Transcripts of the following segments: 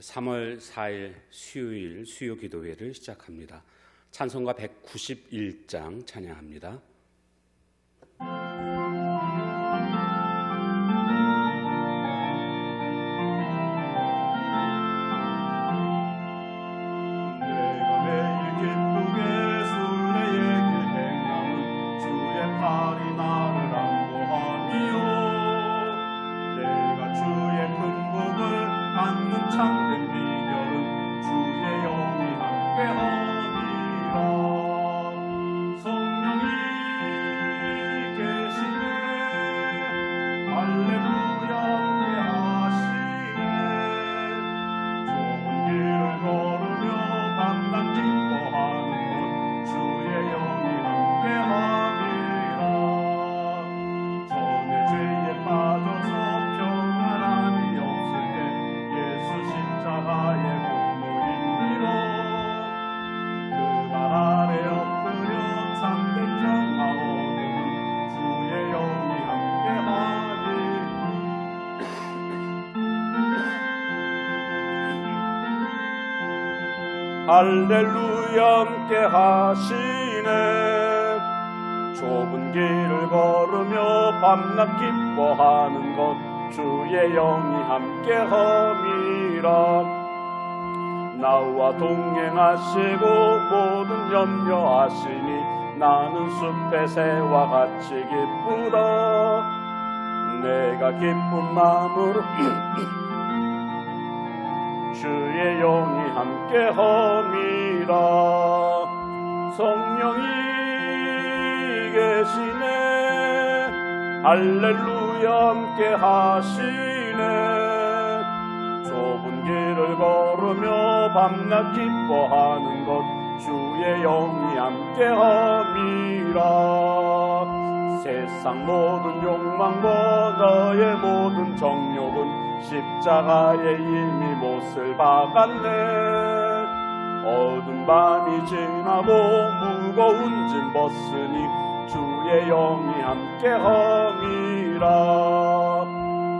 3월 4일 수요일 수요 기도회를 시작합니다. 찬송가 191장 찬양합니다. 할렐루야 함께 하시네. 좁은 길을 걸으며 밤낮 기뻐하는 것 주의 영이 함께 함이라. 나와 동행하시고 모든 염려하시니 나는 숲의 새와 같이 기쁘다. 내가 기쁜 마음으로 주의 영이 함께 함이라. 성령이 계시네. 할렐루야 함께 하시네. 좁은 길을 걸으며 밤낮 기뻐하는 것 주의 영이 함께 함이라. 세상 모든 욕망과 너의 모든 정욕은 십자가에 이미 못을 박았네. 어두운 밤이 지나고 무거운 짐 벗으니 주의 영이 함께함이라.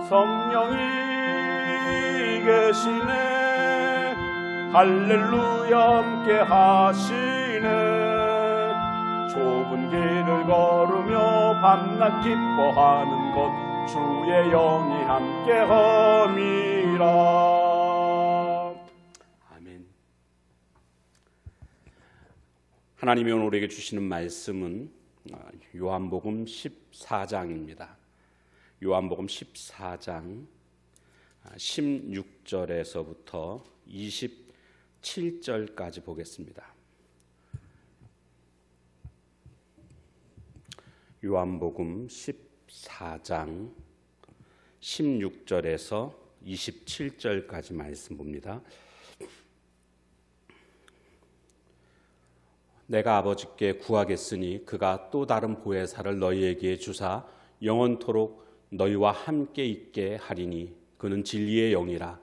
성령이 계시네. 할렐루야 함께 하시네. 좁은 길을 걸으며 밤낮 기뻐하는 것 주의 영이 함께함이라 하나님이 오늘 우리에게 주시는 말씀은 아, 요한복음 14장입니다. 요한복음 14장 16절에서부터 27절까지 보겠습니다. 요한복음 14장 16절에서 27절까지 말씀 봅니다. 내가 아버지께 구하겠으니 그가 또 다른 보혜사를 너희에게 주사 영원토록 너희와 함께 있게 하리니 그는 진리의 영이라.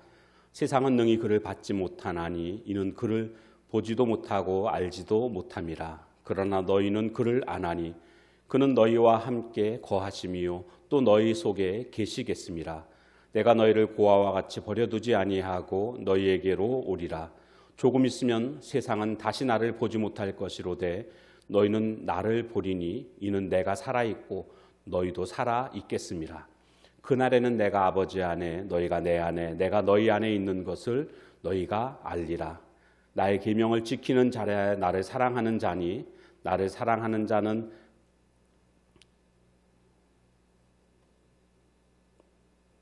세상은 능히 그를 받지 못하나니 이는 그를 보지도 못하고 알지도 못함이라. 그러나 너희는 그를 아나니 그는 너희와 함께 거하심이요 또 너희 속에 계시겠습니다. 내가 너희를 고아와 같이 버려두지 아니하고 너희에게로 오리라 조금 있으면 세상은 다시 나를 보지 못할 것이로되 너희는 나를 보리니 이는 내가 살아 있고 너희도 살아 있겠습니다. 그날에는 내가 아버지 안에 너희가 내 안에 내가 너희 안에 있는 것을 너희가 알리라. 나의 계명을 지키는 자라야 나를 사랑하는 자니 나를 사랑하는 자는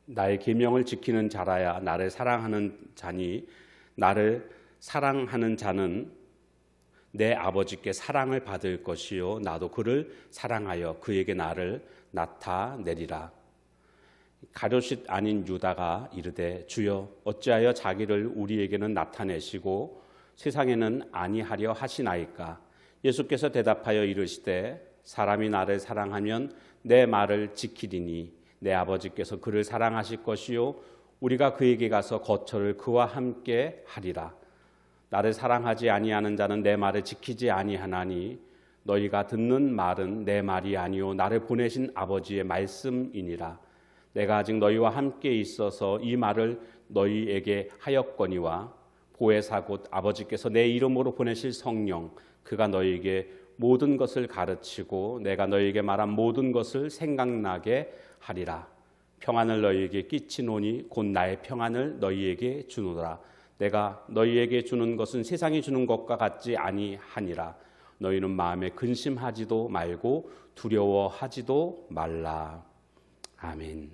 나의 계명을 지키는 자라야 나를 사랑하는 자니 나를 사랑하는 자는 내 아버지께 사랑을 받을 것이요. 나도 그를 사랑하여 그에게 나를 나타내리라. 가룟이 아닌 유다가 이르되 주여 어찌하여 자기를 우리에게는 나타내시고 세상에는 아니하려 하시나이까? 예수께서 대답하여 이르시되 사람이 나를 사랑하면 내 말을 지키리니 내 아버지께서 그를 사랑하실 것이요. 우리가 그에게 가서 거처를 그와 함께 하리라 나를 사랑하지 아니하는 자는 내 말을 지키지 아니하나니 너희가 듣는 말은 내 말이 아니요 나를 보내신 아버지의 말씀이니라. 내가 아직 너희와 함께 있어서 이 말을 너희에게 하였거니와 보혜사 곧 아버지께서 내 이름으로 보내실 성령 그가 너희에게 모든 것을 가르치고 내가 너희에게 말한 모든 것을 생각나게 하리라. 평안을 너희에게 끼치노니 곧 나의 평안을 너희에게 주노라 내가 너희에게 주는 것은 세상이 주는 것과 같지 아니하니라 너희는 마음에 근심하지도 말고 두려워하지도 말라 아멘.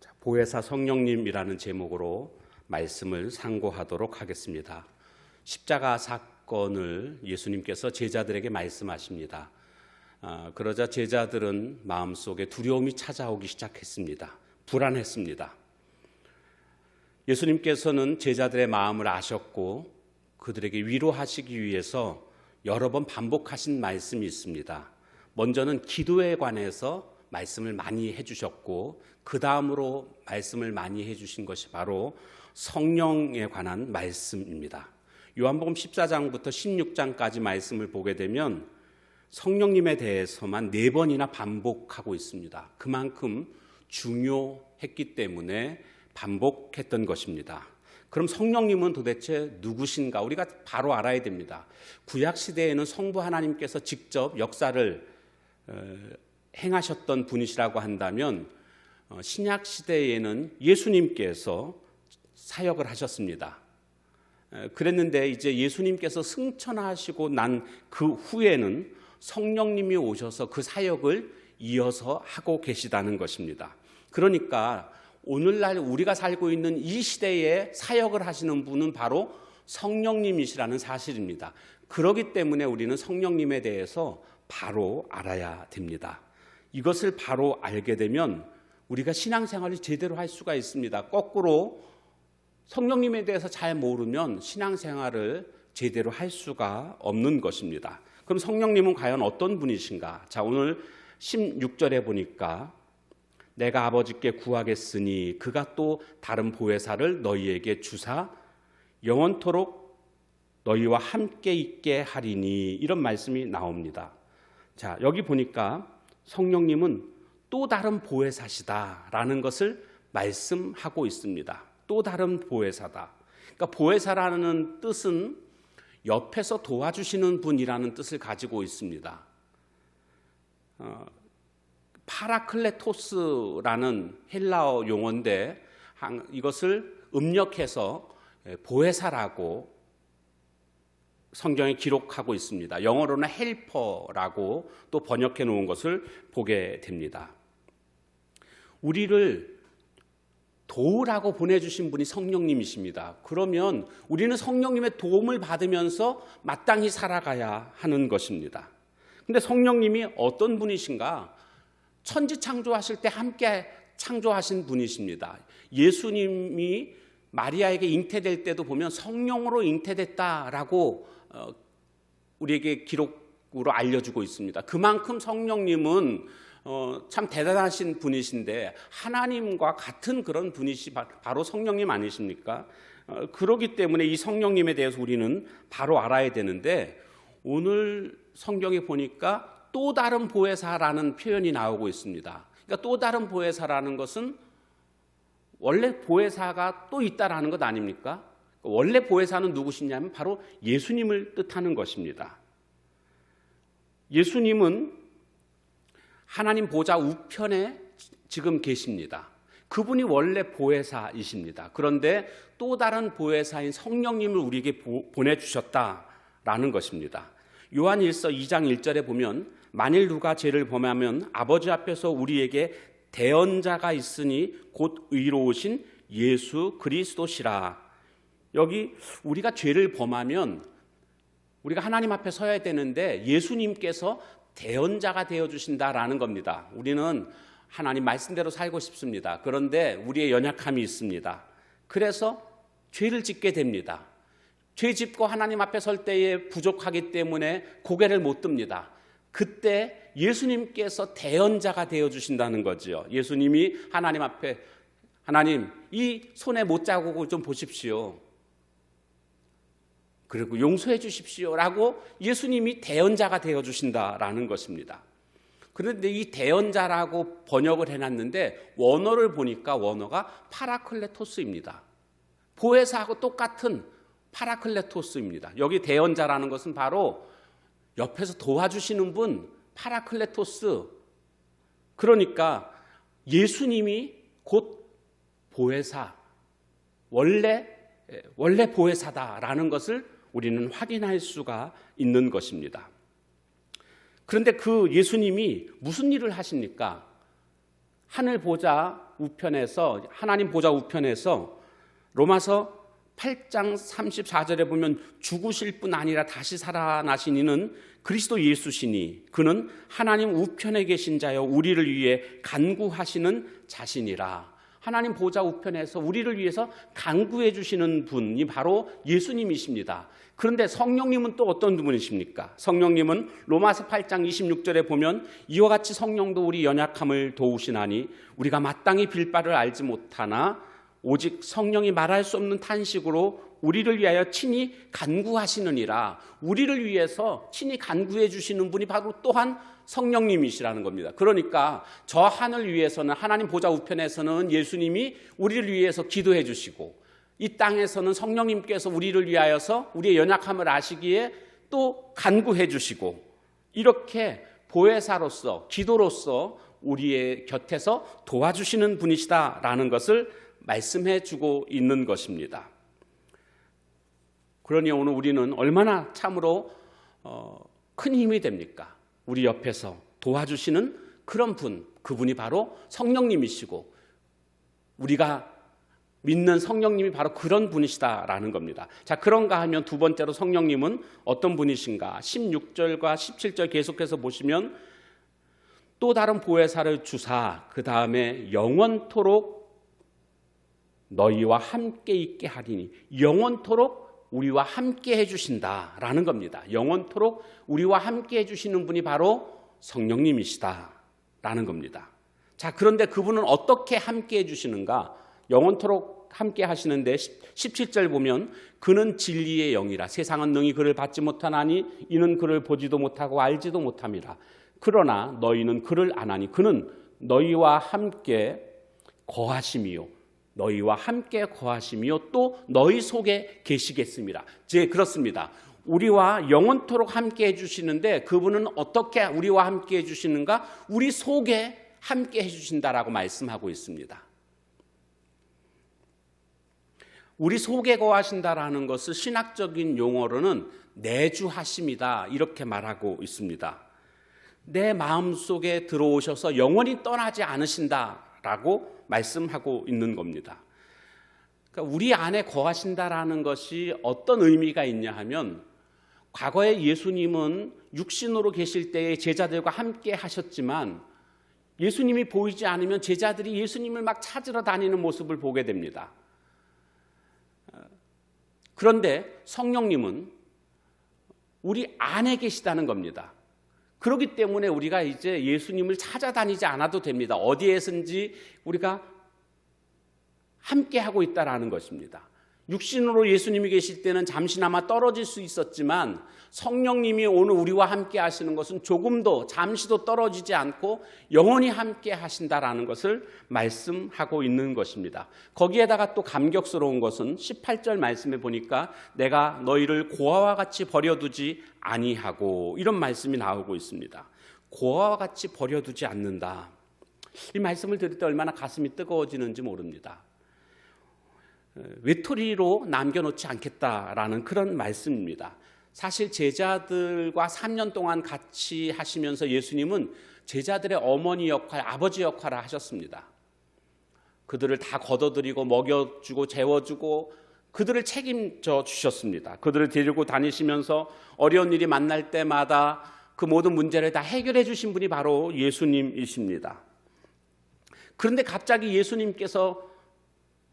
자, 보혜사 성령님이라는 제목으로 말씀을 상고하도록 하겠습니다. 십자가 사건을 예수님께서 제자들에게 말씀하십니다. 아, 그러자 제자들은 마음속에 두려움이 찾아오기 시작했습니다. 불안했습니다. 예수님께서는 제자들의 마음을 아셨고 그들에게 위로하시기 위해서 여러 번 반복하신 말씀이 있습니다. 먼저는 기도에 관해서 말씀을 많이 해주셨고 그 다음으로 말씀을 많이 해주신 것이 바로 성령에 관한 말씀입니다. 요한복음 14장부터 16장까지 말씀을 보게 되면 성령님에 대해서만 네 번이나 반복하고 있습니다. 그만큼 중요했기 때문에 반복했던 것입니다. 그럼 성령님은 도대체 누구신가? 우리가 바로 알아야 됩니다. 구약 시대에는 성부 하나님께서 직접 역사를 어, 행하셨던 분이시라고 한다면 어, 신약 시대에는 예수님께서 사역을 하셨습니다. 에, 그랬는데 이제 예수님께서 승천하시고 난 그 후에는 성령님이 오셔서 그 사역을 이어서 하고 계시다는 것입니다. 그러니까 오늘날 우리가 살고 있는 이 시대에 사역을 하시는 분은 바로 성령님이시라는 사실입니다. 그렇기 때문에 우리는 성령님에 대해서 바로 알아야 됩니다. 이것을 바로 알게 되면 우리가 신앙생활을 제대로 할 수가 있습니다. 거꾸로 성령님에 대해서 잘 모르면 신앙생활을 제대로 할 수가 없는 것입니다. 그럼 성령님은 과연 어떤 분이신가? 자, 오늘 16절에 보니까 내가 아버지께 구하겠으니 그가 또 다른 보혜사를 너희에게 주사 영원토록 너희와 함께 있게 하리니 이런 말씀이 나옵니다. 자, 여기 보니까 성령님은 또 다른 보혜사시다라는 것을 말씀하고 있습니다. 또 다른 보혜사다. 그러니까 보혜사라는 뜻은 옆에서 도와주시는 분이라는 뜻을 가지고 있습니다. 어, 파라클레토스라는 헬라어 용어인데 이것을 음력해서 보혜사라고 성경에 기록하고 있습니다. 영어로는 헬퍼라고 또 번역해 놓은 것을 보게 됩니다. 우리를 도우라고 보내주신 분이 성령님이십니다. 그러면 우리는 성령님의 도움을 받으면서 마땅히 살아가야 하는 것입니다. 근데 성령님이 어떤 분이신가? 천지 창조하실 때 함께 창조하신 분이십니다. 예수님이 마리아에게 잉태될 때도 보면 성령으로 잉태됐다라고 어, 우리에게 기록으로 알려주고 있습니다. 그만큼 성령님은 어, 참 대단하신 분이신데 하나님과 같은 그런 분이시 바로 성령님 아니십니까? 어, 그러기 때문에 이 성령님에 대해서 우리는 바로 알아야 되는데 오늘 성경에 보니까 또 다른 보혜사라는 표현이 나오고 있습니다. 그러니까 또 다른 보혜사라는 것은 원래 보혜사가 또 있다라는 것 아닙니까? 원래 보혜사는 누구시냐면 바로 예수님을 뜻하는 것입니다. 예수님은 하나님 보좌 우편에 지금 계십니다. 그분이 원래 보혜사이십니다. 그런데 또 다른 보혜사인 성령님을 우리에게 보 내주셨다라는 것입니다. 요한 1서 2장 1절에 보면 만일 누가 죄를 범하면 아버지 앞에서 우리에게 대언자가 있으니 곧 의로우신 예수 그리스도시라. 여기 우리가 죄를 범하면 우리가 하나님 앞에 서야 되는데 예수님께서 대언자가 되어 주신다라는 겁니다. 우리는 하나님 말씀대로 살고 싶습니다. 그런데 우리의 연약함이 있습니다. 그래서 죄를 짓게 됩니다. 죄 짓고 하나님 앞에 설 때에 부족하기 때문에 고개를 못 듭니다. 그때 예수님께서 대언자가 되어 주신다는 거지요. 예수님이 하나님 앞에 하나님 이 손에 못 자국을 좀 보십시오. 그리고 용서해 주십시오라고 예수님이 대언자가 되어 주신다라는 것입니다. 그런데 이 대언자라고 번역을 해놨는데 원어를 보니까 원어가 파라클레토스입니다. 보혜사하고 똑같은 파라클레토스입니다. 여기 대언자라는 것은 바로 옆에서 도와주시는 분 파라클레토스. 그러니까 예수님이 곧 보혜사, 원래 원래 보혜사다라는 것을 우리는 확인할 수가 있는 것입니다. 그런데 그 예수님이 무슨 일을 하십니까? 하늘 보좌 우편에서 하나님 보좌 우편에서 로마서 8장 34절에 보면 죽으실 뿐 아니라 다시 살아나신 이는 그리스도 예수시니 그는 하나님 우편에 계신 자여 우리를 위해 간구하시는 자신이라. 하나님 보좌 우편에서 우리를 위해서 간구해 주시는 분이 바로 예수님이십니다. 그런데 성령님은 또 어떤 분이십니까? 성령님은 로마서 8장 26절에 보면 이와 같이 성령도 우리 연약함을 도우시나니 우리가 마땅히 빌 바를 알지 못하나 오직 성령이 말할 수 없는 탄식으로 우리를 위하여 친히 간구하시느니라. 우리를 위해서 친히 간구해 주시는 분이 바로 또한 성령님이시라는 겁니다. 그러니까 저 하늘 위에서는 하나님 보좌 우편에서는 예수님이 우리를 위해서 기도해 주시고 이 땅에서는 성령님께서 우리를 위하여서 우리의 연약함을 아시기에 또 간구해 주시고 이렇게 보혜사로서 기도로서 우리의 곁에서 도와주시는 분이시다라는 것을 말씀해 주고 있는 것입니다. 그러니 오늘 우리는 얼마나 참으로 어, 큰 힘이 됩니까? 우리 옆에서 도와주시는 그런 분, 그분이 바로 성령님이시고 우리가 믿는 성령님이 바로 그런 분이시다라는 겁니다. 자, 그런가 하면 두 번째로 성령님은 어떤 분이신가? 16절과 17절 계속해서 보시면 또 다른 보혜사를 주사 그 다음에 영원토록 너희와 함께 있게 하리니 영원토록 우리와 함께 해주신다라는 겁니다. 영원토록 우리와 함께 해주시는 분이 바로 성령님이시다라는 겁니다. 자, 그런데 그분은 어떻게 함께 해주시는가? 영원토록 함께 하시는데 17절 보면 그는 진리의 영이라 세상은 능히 그를 받지 못하나니 이는 그를 보지도 못하고 알지도 못함이라. 그러나 너희는 그를 아나니 그는 너희와 함께 거하심이요 너희와 함께 거하시며 또 너희 속에 계시겠습니다. 제 그렇습니다. 우리와 영원토록 함께 해주시는데 그분은 어떻게 우리와 함께 해주시는가? 우리 속에 함께 해주신다라고 말씀하고 있습니다. 우리 속에 거하신다라는 것을 신학적인 용어로는 내주하심이다 이렇게 말하고 있습니다. 내 마음 속에 들어오셔서 영원히 떠나지 않으신다라고 말씀하고 있는 겁니다. 그러니까 우리 안에 거하신다라는 것이 어떤 의미가 있냐 하면 과거에 예수님은 육신으로 계실 때에 제자들과 함께 하셨지만 예수님이 보이지 않으면 제자들이 예수님을 막 찾으러 다니는 모습을 보게 됩니다. 그런데 성령님은 우리 안에 계시다는 겁니다. 그렇기 때문에 우리가 이제 예수님을 찾아다니지 않아도 됩니다. 어디에선지 우리가 함께 하고 있다라는 것입니다. 육신으로 예수님이 계실 때는 잠시나마 떨어질 수 있었지만 성령님이 오늘 우리와 함께 하시는 것은 조금도 잠시도 떨어지지 않고 영원히 함께 하신다라는 것을 말씀하고 있는 것입니다. 거기에다가 또 감격스러운 것은 18절 말씀에 보니까 내가 너희를 고아와 같이 버려두지 아니하고 이런 말씀이 나오고 있습니다. 고아와 같이 버려두지 않는다. 이 말씀을 들을 때 얼마나 가슴이 뜨거워지는지 모릅니다. 외톨이로 남겨놓지 않겠다라는 그런 말씀입니다. 사실 제자들과 3년 동안 같이 하시면서 예수님은 제자들의 어머니 역할, 아버지 역할을 하셨습니다. 그들을 다 걷어들이고 먹여주고 재워주고 그들을 책임져 주셨습니다. 그들을 데리고 다니시면서 어려운 일이 만날 때마다 그 모든 문제를 다 해결해 주신 분이 바로 예수님이십니다. 그런데 갑자기 예수님께서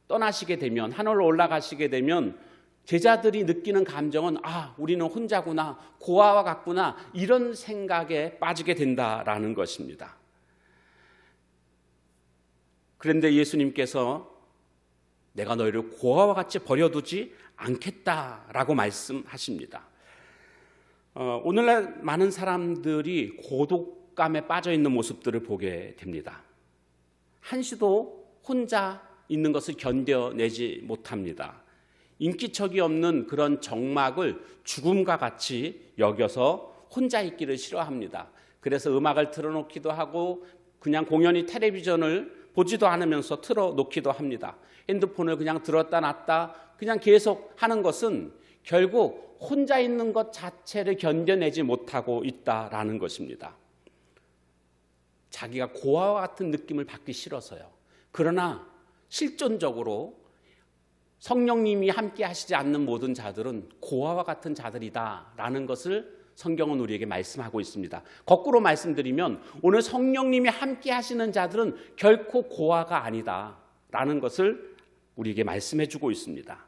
떠나시게 되면 하늘로 올라가시게 되면 제자들이 느끼는 감정은 아 우리는 혼자구나 고아와 같구나 이런 생각에 빠지게 된다라는 것입니다. 그런데 예수님께서 내가 너희를 고아와 같이 버려두지 않겠다라고 말씀하십니다. 어, 오늘날 많은 사람들이 고독감에 빠져 있는 모습들을 보게 됩니다. 한시도 혼자 있는 것을 견뎌내지 못합니다. 인기척이 없는 그런 정막을 죽음과 같이 여겨서 혼자 있기를 싫어합니다. 그래서 음악을 틀어놓기도 하고 그냥 공연히 텔레비전을 보지도 않으면서 틀어놓기도 합니다. 핸드폰을 그냥 들었다 놨다 그냥 계속 하는 것은 결국 혼자 있는 것 자체를 견뎌내지 못하고 있다라는 것입니다. 자기가 고아와 같은 느낌을 받기 싫어서요. 그러나 실존적으로 성령님이 함께 하시지 않는 모든 자들은 고아와 같은 자들이다라는 것을 성경은 우리에게 말씀하고 있습니다. 거꾸로 말씀드리면 오늘 성령님이 함께 하시는 자들은 결코 고아가 아니다라는 것을 우리에게 말씀해 주고 있습니다.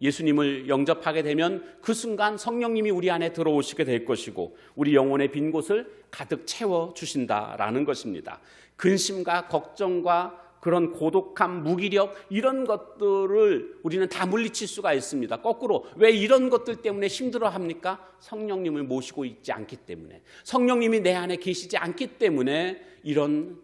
예수님을 영접하게 되면 그 순간 성령님이 우리 안에 들어오시게 될 것이고 우리 영혼의 빈 곳을 가득 채워 주신다라는 것입니다. 근심과 걱정과 그런 고독함, 무기력 이런 것들을 우리는 다 물리칠 수가 있습니다. 거꾸로 왜 이런 것들 때문에 힘들어 합니까? 성령님을 모시고 있지 않기 때문에 성령님이 내 안에 계시지 않기 때문에 이런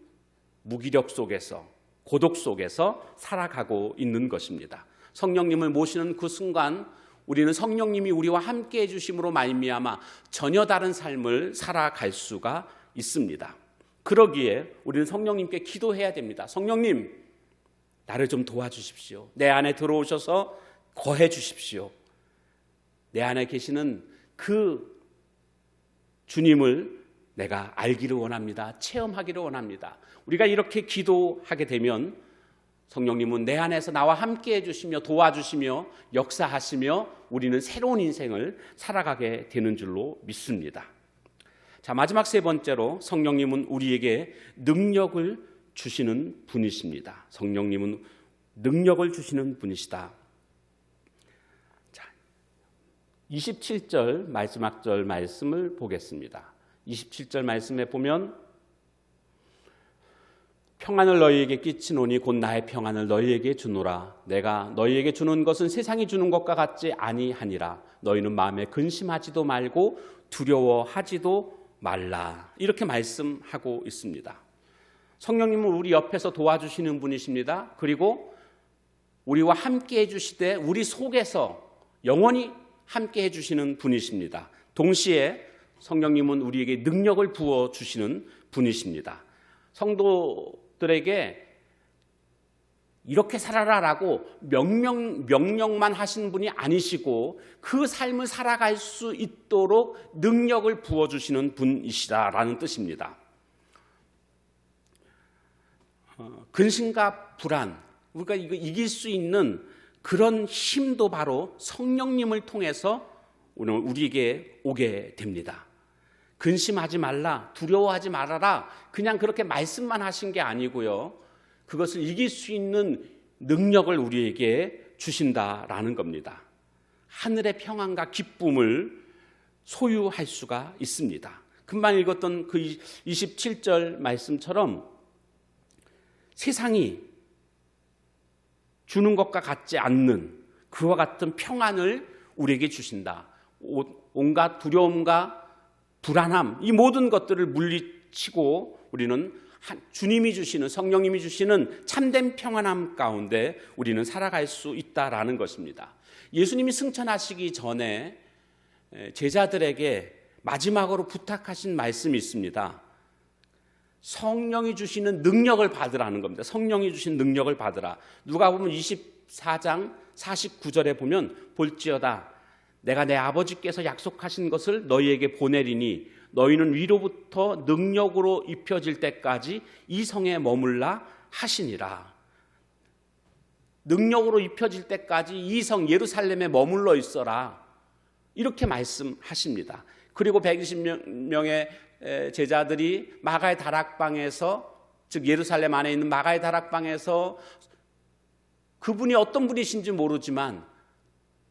무기력 속에서 고독 속에서 살아가고 있는 것입니다. 성령님을 모시는 그 순간 우리는 성령님이 우리와 함께 해 주심으로 말미암아 전혀 다른 삶을 살아갈 수가 있습니다. 그러기에 우리는 성령님께 기도해야 됩니다. 성령님, 나를 좀 도와주십시오. 내 안에 들어오셔서 거해 주십시오. 내 안에 계시는 그 주님을 내가 알기를 원합니다. 체험하기를 원합니다. 우리가 이렇게 기도하게 되면 성령님은 내 안에서 나와 함께 해주시며 도와주시며 역사하시며 우리는 새로운 인생을 살아가게 되는 줄로 믿습니다. 자, 마지막 세 번째로 성령님은 우리에게 능력을 주시는 분이십니다. 성령님은 능력을 주시는 분이시다. 자, 27절 마지막 절 말씀을 보겠습니다. 27절 말씀에 보면 평안을 너희에게 끼치노니 곧 나의 평안을 너희에게 주노라. 내가 너희에게 주는 것은 세상이 주는 것과 같지 아니하니라. 너희는 마음에 근심하지도 말고 두려워하지도 말라. 이렇게 말씀하고 있습니다. 성령님은 우리 옆에서 도와주시는 분이십니다. 그리고 우리와 함께 해주시되 우리 속에서 영원히 함께 해주시는 분이십니다. 동시에 성령님은 우리에게 능력을 부어 주시는 분이십니다. 성도들에게 이렇게 살아라라고 명령, 명령만 하신 분이 아니시고 그 삶을 살아갈 수 있도록 능력을 부어주시는 분이시다라는 뜻입니다. 어, 근심과 불안, 우리가 이거 이길 수 있는 그런 힘도 바로 성령님을 통해서 오늘 우리에게 오게 됩니다. 근심하지 말라, 두려워하지 말아라, 그냥 그렇게 말씀만 하신 게 아니고요. 그것을 이길 수 있는 능력을 우리에게 주신다라는 겁니다. 하늘의 평안과 기쁨을 소유할 수가 있습니다. 금방 읽었던 그 27절 말씀처럼 세상이 주는 것과 같지 않는 그와 같은 평안을 우리에게 주신다. 온갖 두려움과 불안함, 이 모든 것들을 물리치고 우리는 주님이 주시는 성령님이 주시는 참된 평안함 가운데 우리는 살아갈 수 있다라는 것입니다. 예수님이 승천하시기 전에 제자들에게 마지막으로 부탁하신 말씀이 있습니다. 성령이 주시는 능력을 받으라는 겁니다. 성령이 주신 능력을 받으라. 누가 보면 24장 49절에 보면 볼지어다 내가 내 아버지께서 약속하신 것을 너희에게 보내리니 너희는 위로부터 능력으로 입혀질 때까지 이 성에 머물라 하시니라. 능력으로 입혀질 때까지 이 성 예루살렘에 머물러 있어라. 이렇게 말씀하십니다. 그리고 120명의 제자들이 마가의 다락방에서 즉 예루살렘 안에 있는 마가의 다락방에서 그분이 어떤 분이신지 모르지만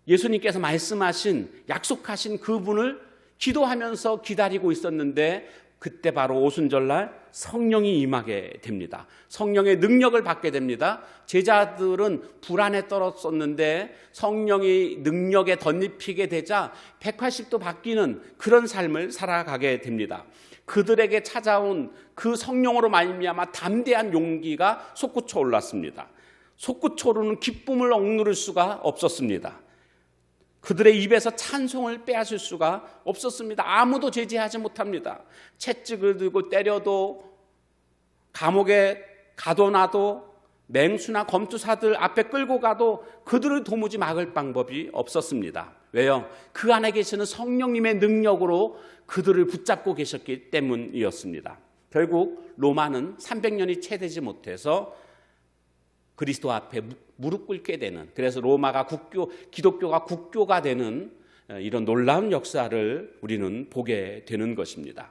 예수님께서 말씀하신 약속하신 그분을 기도하면서 기다리고 있었는데 그때 바로 오순절날 성령이 임하게 됩니다. 성령의 능력을 받게 됩니다. 제자들은 불안에 떨었었는데 성령이 능력에 덧입히게 되자 180도 바뀌는 그런 삶을 살아가게 됩니다. 그들에게 찾아온 그 성령으로 말미암아 담대한 용기가 솟구쳐 올랐습니다. 솟구쳐 오르는 기쁨을 억누를 수가 없었습니다. 그들의 입에서 찬송을 빼앗을 수가 없었습니다. 아무도 제지하지 못합니다. 채찍을 들고 때려도 감옥에 가둬놔도 맹수나 검투사들 앞에 끌고 가도 그들을 도무지 막을 방법이 없었습니다. 왜요? 그 안에 계시는 성령님의 능력으로 그들을 붙잡고 계셨기 때문이었습니다. 결국 로마는 300년이 채 되지 못해서 그리스도 앞에 무- 무릎 꿇게 되는 그래서 로마가 국교 기독교가 국교가 되는 어, 이런 놀라운 역사를 우리는 보게 되는 것입니다.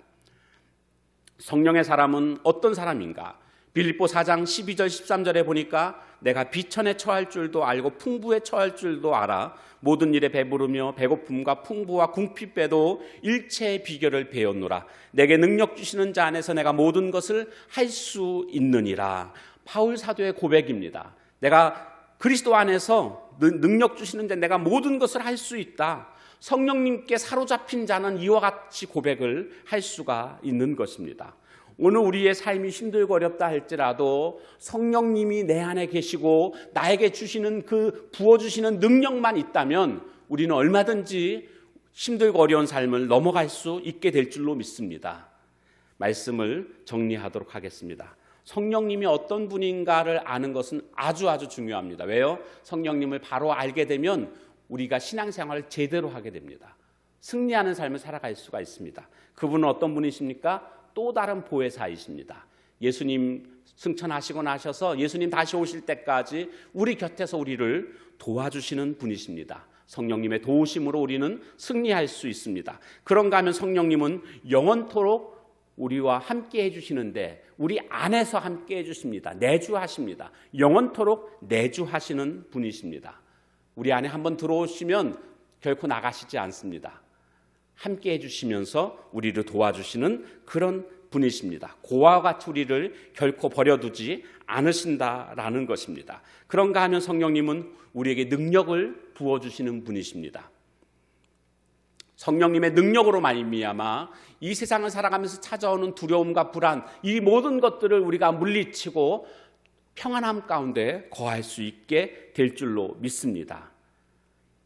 성령의 사람은 어떤 사람인가? 빌립보 4장 12절 13절에 보니까 내가 비천에 처할 줄도 알고 풍부에 처할 줄도 알아 모든 일에 배부르며 배고픔과 풍부와 궁핍에도 일체의 비결을 배웠노라 내게 능력 주시는 자 안에서 내가 모든 것을 할 수 있느니라 바울 사도의 고백입니다. 내가 그리스도 안에서 능- 능력 주시는 자 내가 모든 것을 할 수 있다. 성령님께 사로잡힌 자는 이와 같이 고백을 할 수가 있는 것입니다. 오늘 우리의 삶이 힘들고 어렵다 할지라도 성령님이 내 안에 계시고 나에게 주시는 그 부어주시는 능력만 있다면 우리는 얼마든지 힘들고 어려운 삶을 넘어갈 수 있게 될 줄로 믿습니다. 말씀을 정리하도록 하겠습니다. 성령님이 어떤 분인가를 아는 것은 아주 아주 중요합니다. 왜요? 성령님을 바로 알게 되면 우리가 신앙생활을 제대로 하게 됩니다. 승리하는 삶을 살아갈 수가 있습니다. 그분은 어떤 분이십니까? 또 다른 보혜사이십니다. 예수님 승천하시고 나셔서 예수님 다시 오실 때까지 우리 곁에서 우리를 도와주시는 분이십니다. 성령님의 도우심으로 우리는 승리할 수 있습니다. 그런가 하면 성령님은 영원토록 우리와 함께 해주시는데 우리 안에서 함께 해주십니다. 내주하십니다. 영원토록 내주하시는 분이십니다. 우리 안에 한번 들어오시면 결코 나가시지 않습니다. 함께 해주시면서 우리를 도와주시는 그런 분이십니다. 고와 같이 우리를 결코 버려두지 않으신다라는 것입니다. 그런가 하면 성령님은 우리에게 능력을 부어주시는 분이십니다. 성령님의 능력으로 말미암아 이 세상을 살아가면서 찾아오는 두려움과 불안 이 모든 것들을 우리가 물리치고 평안함 가운데 거할 수 있게 될 줄로 믿습니다.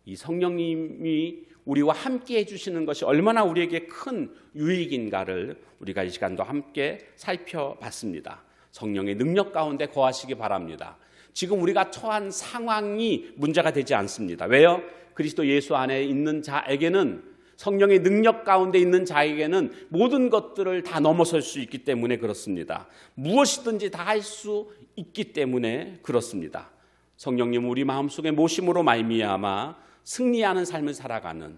이 성령님이 우리와 함께 해주시는 것이 얼마나 우리에게 큰 유익인가를 우리가 이 시간도 함께 살펴봤습니다. 성령의 능력 가운데 거하시기 바랍니다. 지금 우리가 처한 상황이 문제가 되지 않습니다. 왜요? 그리스도 예수 안에 있는 자에게는 성령의 능력 가운데 있는 자에게는 모든 것들을 다 넘어설 수 있기 때문에 그렇습니다. 무엇이든지 다 할 수 있기 때문에 그렇습니다. 성령님 우리 마음속에 모심으로 말미암아 승리하는 삶을 살아가는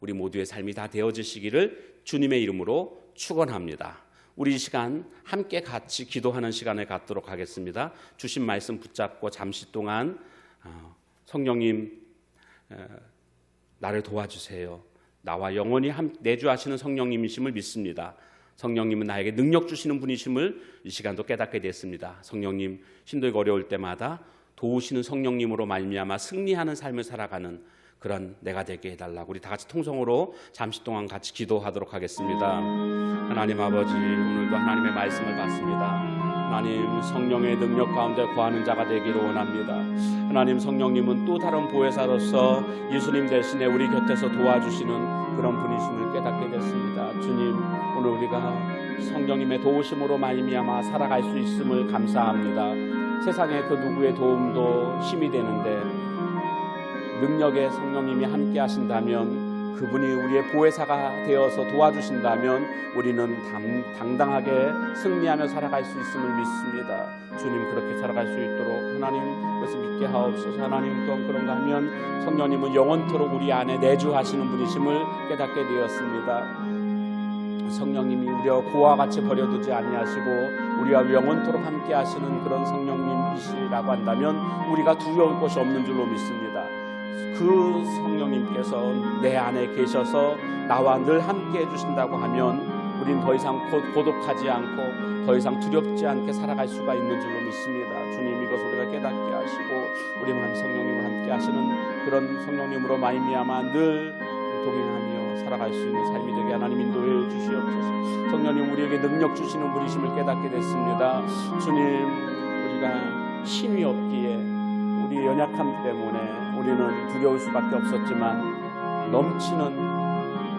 우리 모두의 삶이 다 되어지시기를 주님의 이름으로 축원합니다. 우리 이 시간 함께 같이 기도하는 시간을 갖도록 하겠습니다. 주신 말씀 붙잡고 잠시 동안 어, 성령님 에, 나를 도와주세요. 나와 영원히 함 내주하시는 성령님이심을 믿습니다. 성령님은 나에게 능력 주시는 분이심을 이 시간도 깨닫게 됐습니다. 성령님 힘들고 어려울 때마다 도우시는 성령님으로 말미암아 승리하는 삶을 살아가는 그런 내가 되게 해달라고 우리 다 같이 통성으로 잠시 동안 같이 기도하도록 하겠습니다. 하나님 아버지 오늘도 하나님의 말씀을 받습니다. 하나님 성령의 능력 가운데 거하는 자가 되기를 원합니다. 하나님 성령님은 또 다른 보혜사로서 예수님 대신에 우리 곁에서 도와주시는 그런 분이심을 깨닫게 됐습니다. 주님 오늘 우리가 성령님의 도우심으로 말미암아 살아갈 수 있음을 감사합니다. 세상의 그 누구의 도움도 힘이 되는데 능력의 성령님이 함께 하신다면 그분이 우리의 보혜사가 되어서 도와주신다면 우리는 당, 당당하게 승리하며 살아갈 수 있음을 믿습니다. 주님 그렇게 살아갈 수 있도록 하나님 그것을 믿게 하옵소서. 하나님 또한 그런가 하면 성령님은 영원토록 우리 안에 내주하시는 분이심을 깨닫게 되었습니다. 성령님이 우리와 고와 같이 버려두지 아니하시고 우리와 영원토록 함께 하시는 그런 성령님이시라고 한다면 우리가 두려울 것이 없는 줄로 믿습니다. 그 성령님께서 내 안에 계셔서 나와 늘 함께 해주신다고 하면 우린 더 이상 고, 고독하지 않고 더 이상 두렵지 않게 살아갈 수가 있는 줄로 믿습니다. 주님 이것을 우리가 깨닫게 하시고 우리 마음 성령님을 함께 하시는 그런 성령님으로 말미암아 늘 동행하며 살아갈 수 있는 삶이 되게 하나님 인도해 주시옵소서. 성령님 우리에게 능력 주시는 분이심을 깨닫게 됐습니다. 주님 우리가 힘이 없기에 우리의 연약함 때문에 우리는 두려울 수밖에 없었지만 넘치는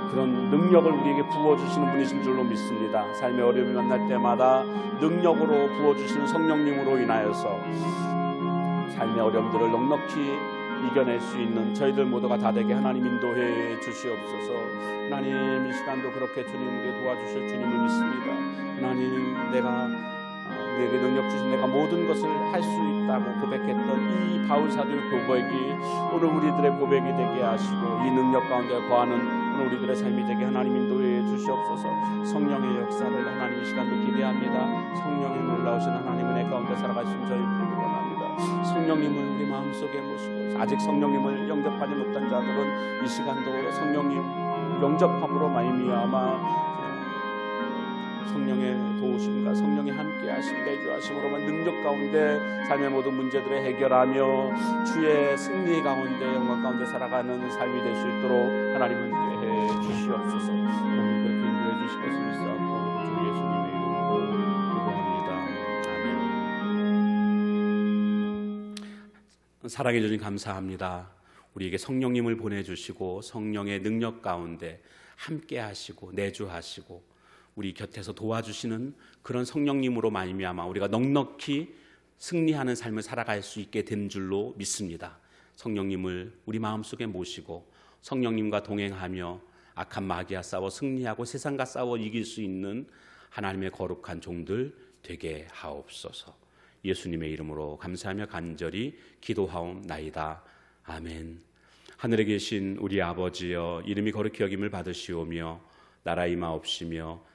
그런 능력을 우리에게 부어주시는 분이신 줄로 믿습니다. 삶의 어려움이 만날 때마다 능력으로 부어주시는 성령님으로 인하여서 삶의 어려움들을 넉넉히 이겨낼 수 있는 저희들 모두가 다 되게 하나님 인도해 주시옵소서. 하나님 이 시간도 그렇게 주님 우리 도와주실 주님을 믿습니다. 하나님 내가 아, 내게 능력 주신 내가 모든 것을 할 수 있다고 고백했던 이 바울 사도의 고백이 오늘 우리들의 고백이 되게 하시고 이 능력 가운데 거하는 오늘 우리들의 삶이 되게 하나님 인도해 주시옵소서. 성령의 역사를 하나님 이 시간도 기대합니다. 성령의 놀라우신 하나님 은혜 가운데 있는 저희들. 성령님을 우리 마음속에 모시고 아직 성령님을 영접하지 못한 자들은 이 시간도 성령님 영접함으로 말미암아 성령의 도우심과 성령이 함께하심 내주하심으로만 능력 가운데 삶의 모든 문제들을 해결하며 주의 승리 가운데 영광 가운데 살아가는 삶이 될 수 있도록 하나님 함께 해 주시옵소서. 그렇게 인도해 주실 것을 믿사옵고 주 예수님의 이름으로 기도합니다. 아멘. 사랑해 주님 감사합니다. 우리에게 성령님을 보내주시고 성령의 능력 가운데 함께 하시고 내주하시고 우리 곁에서 도와주시는 그런 성령님으로 말미암아 우리가 넉넉히 승리하는 삶을 살아갈 수 있게 된 줄로 믿습니다. 성령님을 우리 마음속에 모시고 성령님과 동행하며 악한 마귀와 싸워 승리하고 세상과 싸워 이길 수 있는 하나님의 거룩한 종들 되게 하옵소서. 예수님의 이름으로 감사하며 간절히 기도하옵나이다. 아멘. 하늘에 계신 우리 아버지여 이름이 거룩히 여김을 받으시오며 나라 임하옵시며